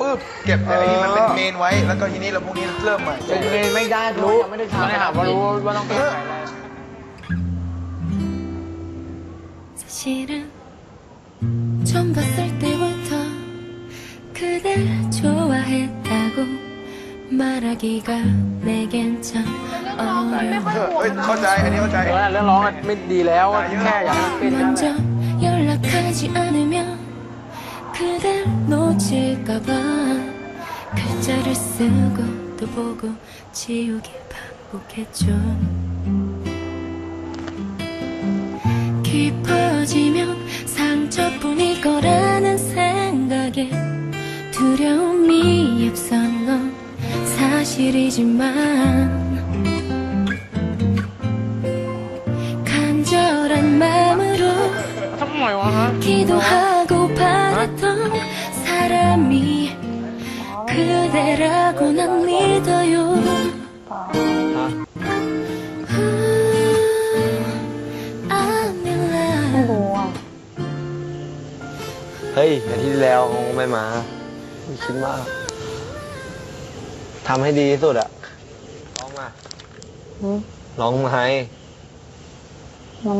ปุ๊บเก็บแต่อันนี้มันเป็นเมนไว้ แล้วก็ทีนี้เราพวกนี้เริ่มใหม่ เป็นเมนไม่ได้รู้ยังไม่ได้ทำ ไม่ได้ถามว่ารู้ว่าต้องแก้ไขอะไร 사실은 처음 봤을 때부터 그댈 좋아했다고 말하기가 내겐 참 어려워 เฮ้ยเข้าใจอันนี้เข้าใจ เออเรื่องร้องอะไม่ดีแล้วอะแค่อยากให้มันเป็นนั่นแห 먼저 ละ 잊을까봐 글자를 쓰고 또 보고 지우기 반복했죠. 깊어지면 상처뿐일 거라는 생각에 두려움이 앞선 건 사실이지만 간절한 마음으로 아, 아. 기도하고 바랬던 사람이 그대라고 난 믿어요 I'm in ไม่ love รู้อ่ะ เฮ้ยอาทิตย์ที่แล้วเขาไม่มาไม่คิดมากทำให้ดีที่สุดอะร้องมา หืม ร้องมาให้ มัน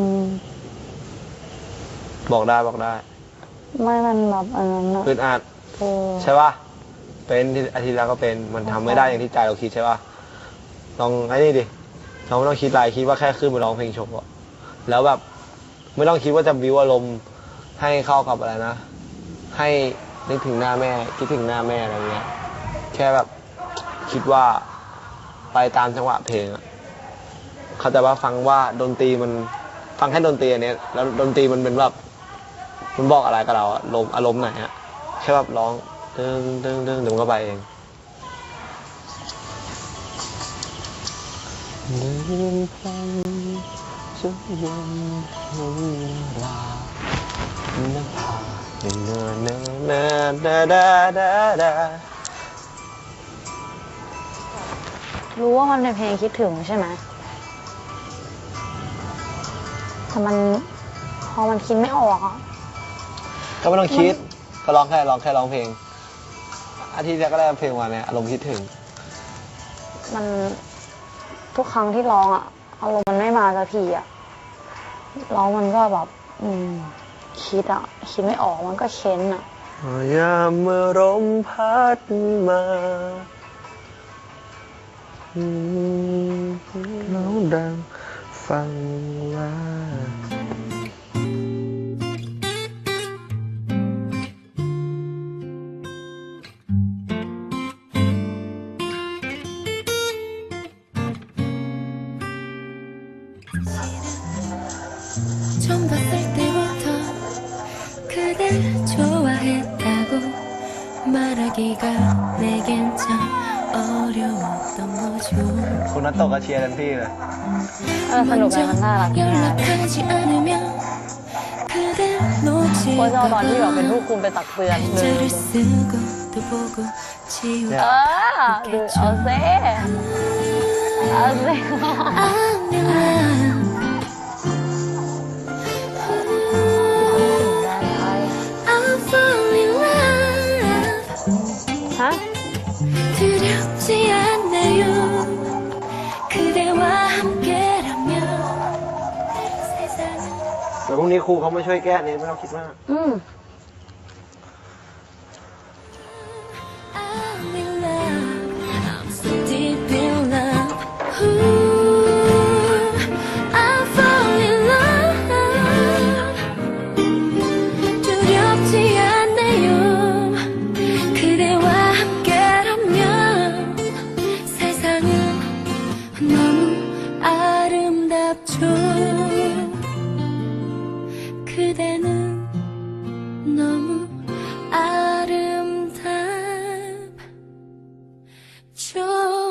บอกได้บอกได้ ไม่มันแบบอันนั้นอะอึดอัดเออใช่ป่ะเป็นที่อาทิตย์แล้วก็เป็นมันทำไม่ได้อย่างที่ใจเราคิดใช่ป่ะลองไอ้นี่ดิเราไม่ต้องคิดอะไรคิดว่าแค่ขึ้นไปร้องเพลงโชว์อะแล้วแบบไม่ต้องคิดว่าจะวิวอารมณ์ให้เข้ากับอะไรนะ ให้นึกถึงหน้าแม่ คิดถึงหน้าแม่อะไรเงี้ยแค่แบบคิดว่าไปตามจังหวะเพลงอะเขาใจะว่าฟังว่าดนตรีมันฟังแค่ดนตรีอันเนี้ยแล้วดนตรีมันเป็นแบบ มันบอกอะไรกับเราอะลมอารมณ์ไหนฮะแค่แบบร้องเดึงเดึงเดึงเดึงก็ไปเองเดินพันชุดวันวันลาน้ำพาเดินเนเดิเดินเดินเดิดิรู้ว่าความในเพลงคิดถึงใช่ไหมแต่มันพอมันคิดไม่ออกอะ ก็ไม่ต้องคิด ก็ร้องแค่ร้องแค่ร้องเพลง อาทิตย์แรกก็ได้เพลงวันเนี้ยอารมณ์คิดถึง มันทุกครั้งที่ร้องอะอารมณ์มันไม่มาสักทีอะร้องมันก็แบบ อืม คิดอะคิดไม่ออกมันก็เค้นอะยามเมื่อลมพัดมาน้องดังฟัง 처음 봤을 때부터 그댈 좋아했다고 말하기가 내겐 참 어려웠던 거죠 คุณนัตโตะก็เชียร์เต็มที่เลย เออสนุกเลยมันน่ารัก 연락 มาก 하지 않으면 그댈 놓칠까 โอ้ยจะเอาตอนที่แบบ 봐 เป็นผู้คุมไปตักเตือน 글자를 쓰고 또 보고 지우고 เออดูเอาเซ่เอาเซ่ I'm ฮะ 두렵지 않나요 그대와 함께라면 세상은 เดี๋ยวพรุ่งนี้ครูเขามาช่วยแก้นี่ไม่ต้องคิดมาก อืม 就